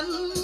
ำ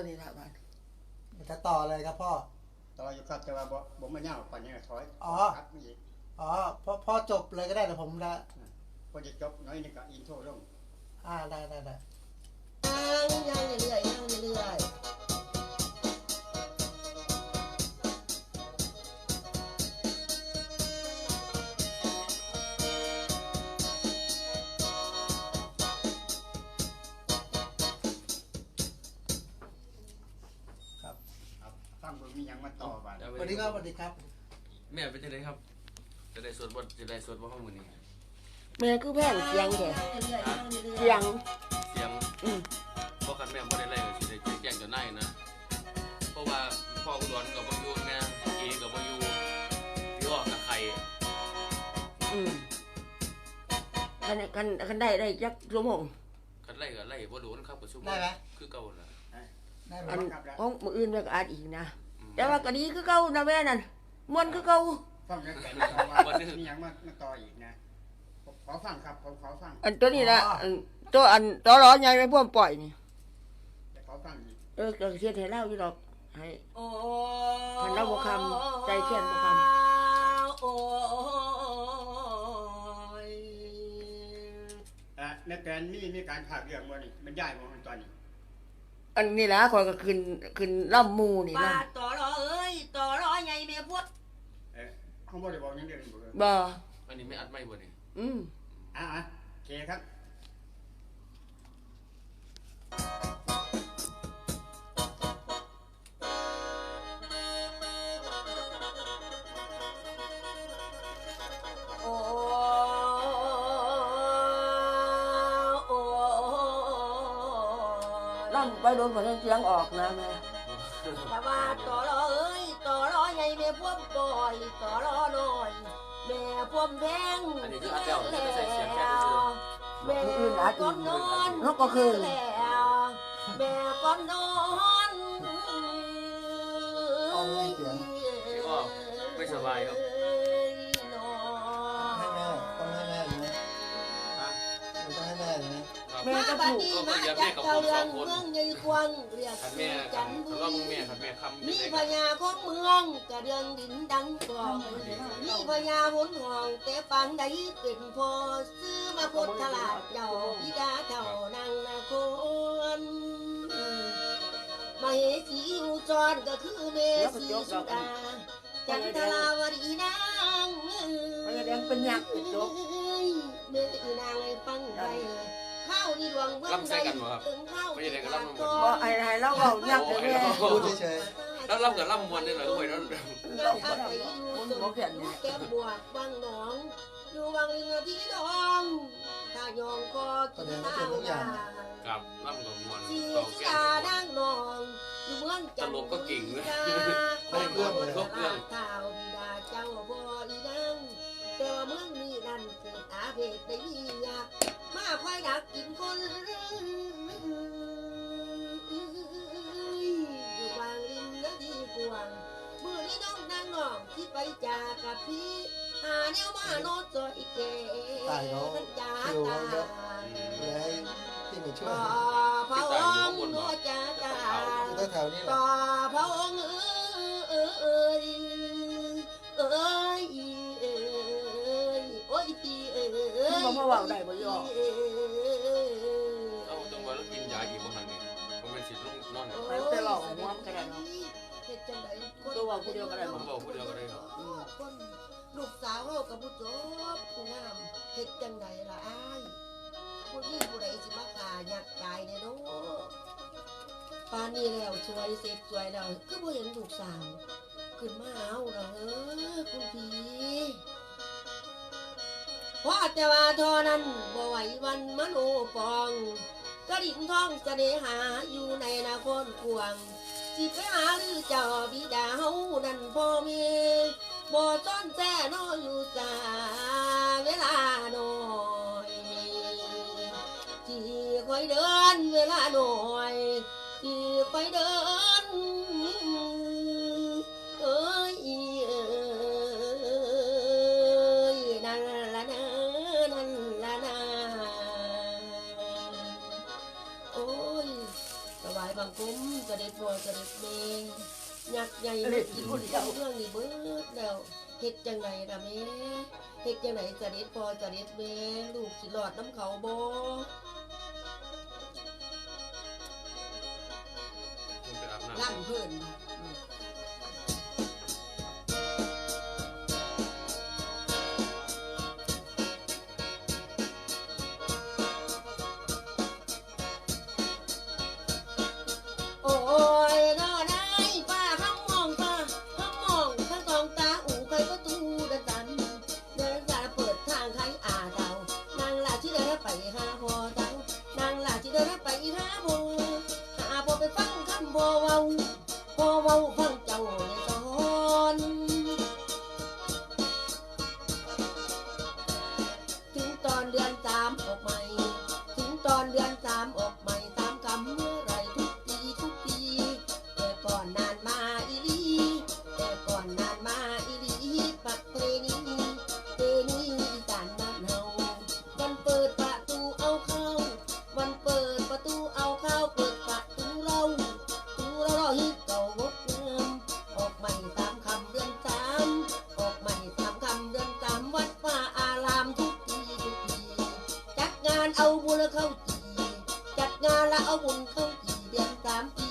ตัวนี้ละบ้านจะต่อเลยครับพ่อ ต่ออยู่ครับแต่ว่าบ่บ่มาเน่าปานนี้ถอยอ๋อ ครับมีอีกอ๋อพ่อพ่อจบเลยก็ได้เดี๋ยวผมจะพอจะจบน้อยนี่ก็อินโทรลงอ่าได้ได้ได้ย่างย่างเรื่อยๆย่างเรื่อยๆ ยังมาต่อบัดวันนี้ก็สวัสดีครับ แม่เป็นจังไดครับ จะได้สวดบทจะได้สวดบ่ห้องมื้อนี้แม่คือแพงเสียงแกเสียงเสียงอืมบ่คันแม่บ่ได้ไล่ก็สิได้แจ้งเจ้านายนะ เพราะว่าพ่ออุดรก็บ่อยู่แม่เอก็บ่อยู่พี่อ้อกับใครอืมคันคันคันได้ได้จักชั่วโมงคันไล่ก็ไล่บ่โดนครับก็ซุมได้ไหมคือเก่าน่ะได้ไหมอันครับแล้ว ของมืออื่นแม่ก็อาจอีกนะอืม แต่ว่าก็ดีคือเก่านะแม่นั่นม่วนคือเก่าฟังกันแต่นี่ว่ามีหยังมามาต่ออีกนะขอฟังครับผมขอฟังอันตัวนี้ละอันตัวอันตัวร้อนใหญ่ไม่พ่วงปล่อยนี่แต่ขอฟังอีกเออก็เสียให้เล่าอยู่ดอกให้พัพันเล่าบ่คำใจเขียนบ่คโอ้ยอะในแกนมีมีการพากเรื่องบ่นี่มันย้ายบ่มันตอนนี้ำ อันนี้ละคอยก็ขึ้นขึ้นล่ำหมูนี่ปานะดต่อรอเอ้ยต่อรอใหญ่เมียพวกเอ๊ะเขาบ่ได้บอกหยังเดือนบ่เออบ่อันนี้ไม่อัดไม่บ่นี่อืมอะอะโอเคครับ ล่ำไปโดนผลเสียงออกนะแม่ปาว่าต่อรอเอ้ยต่อรอใหญ่เมียพวกปล่อยต่อรอหน่อยแม่พวกแพงอันนี้คืออัดแล้วนี่ไม่ใช่เสียงแค่ซื่อแม่ก้มนอนนกก็คือแล้วแม่ก้มนอนเอาให้เสียงพี่อ้อไม่สบายครับ ครับแม่ก็มาถูกบัดนี้มาจากเจ้าเรืองเมืองใหญ่กวางเรียกคันแม่จัคันนบุคันว่ามึงรีแม่คันแม่คำมีจังพได๋ญาของเมืองกระเดืองดินดังกองมีพญาหนห่วงแต่ฟังใดเป็นพอซื้อมาพุทธลาดเจ้าพิดาเจ้านางนาคนมาเหสีอุจรก็คือเมสีสุดาจันทราวดีนางพญาแดงเป็นยักษ์เป็นโจ๊กเมื่อนางให้ฟังไป ข้าวดีดวงเมืองใดถึงข้าวบ่ไอ้ไอ้เราเว้ายักษ์เลยแม่พูดเฉยแล้วรับกับล่ำมวนนี่ล่ะด้วยแล้วเราอาศัยอยู่ตรงแก้มบวกบางหนองอยู่บางเรือที่ดองถ้ายองคอกินข้าวนากับล่ำกับมวนสีต่อสุแก้ดามนางนองอยู่เมืองจันทร์ได้เรื่องเลยข้าวบิดาเจ้าบ่อีนังแต่ว่าเมืองนี้นั่นเกิดอาเพศได้ยา กมาคอยดักกินคนอยู่บางริมนาดีกวางมือนี้น้องนางน้องที่ไปจากกับพี่หาแนวมาโนดจอยเก๋ท่านจ๋าตาๆเลยให้ที่มาช่วต่ยอพระองค์โนจ้าจ้าอยู่แถวๆนี้แหละต่อพระองค์เอ้ยเอ้ยเอ้ย มาเว้าได้บ่ยอเอาจังว่าเรากินยาอีกบ่ทันนี่บ่แม่นสิลงนอนเนี่ยไปแต่หลอกหัวมันก็ได้เนาะเฮ็ดจังได๋ตัวเว้าผู้เดียวก็ได้ผมบอกผู้เดียวก็ได้ครับลูกสาวเฮากับผู้จบผู้งามเฮ็ดจังไดล่ะอ้ายผู้นี้ผู้ใดสิมากาอยากตายเด้อเนาะปานนี้แล้วสวยเสร็จสวยแล้วคือบ่เห็นลูกสาว ขึ้นมาเอาล่ะเออคุณพี่ เพราะแต่ว่าทอนั้นบ่ไหววันมโนปองกระดิ่งท้องเสนหาอยู่ในนครกวงสิไปหาหรือเจ้าบิดาเฮานั่นพ่อแม่บ่ต้อนแท้นออยู่สาเวลาน้อยที่คอยเดินเวลาน้อยัดใหญ่มากินเดียวเรื่องนี้เบิดแล้วเฮ็ดจังไดล่ะแม่เฮ็ดจังไดเด็จพ่อเด็ดแม่ลูกสิรอดน้ำเขาบ่ เดือานเอาบุญเข้าจีจัดงานแล้วเอาบุญเข้าจีเดือนสามปี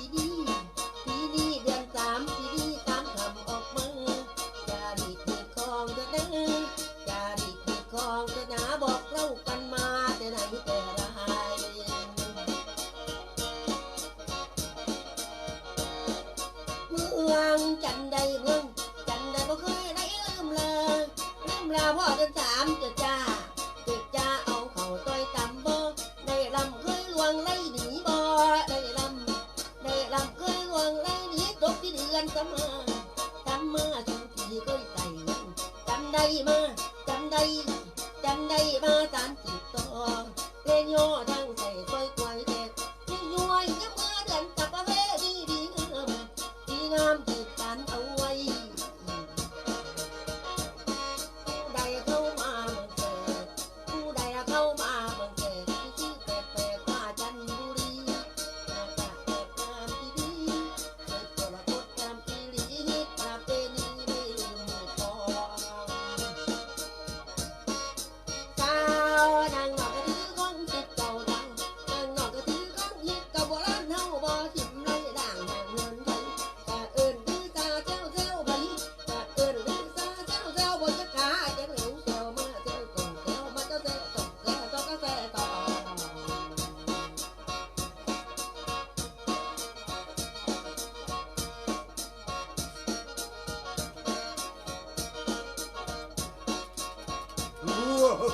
จั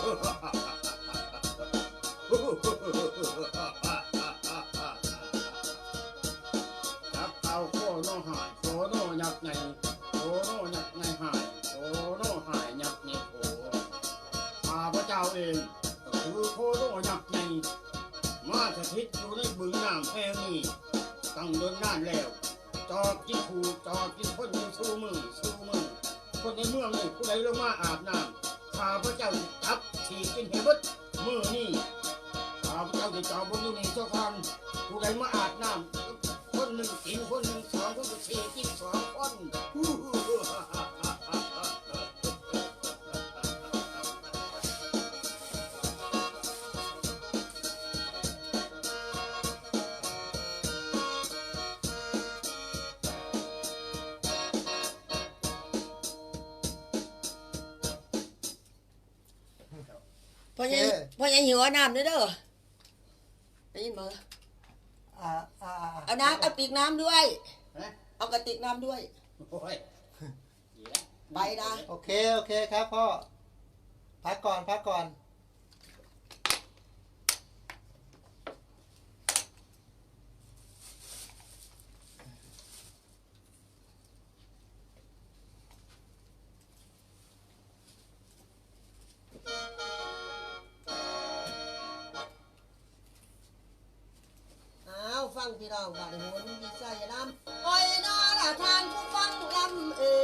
บเอาโคโนหายโคโนยักษ์ไงโคโนยักษ์ไงหายโคโนหายยักษ์ไงโคข้าพระเจ้าเองก็คือโคโนยักษ์ไงมาสถิตอยู่ในบึงน้ำแห่งนี้ตั้งเดินนานแล้ว จอดกินผูจอดกินคนอยู่สู้มือสู้มือคนในเมืองนี่ผู้ใดลงมาอาบน้ำ ข้าพระเจ้าสิจับฉีกินเห็บดมือนี่ข้าพระเจ้าจะจอบบนอยู่นี่เจ้าคันผู้ใดมาอาบน้ำคนหนึ่งกินคนหนึ่งสองคนก็ฉีกินสองคน พ่อยังพ่อยังหิวเอาน้ำด้วยเด้อได้ยินมั้ยอ่าอ่าเอาน้ำเอาติกน้ำด้วยฮะเอากระติกน้ำด้วย โอ้ยไปนะ โอเค โอเคครับพ่อ พักก่อน พักก่อน ฟังพี่น้องบ้านโหนที่ใจลำโอ้ยนอละทานผู้ฟังลำเอ่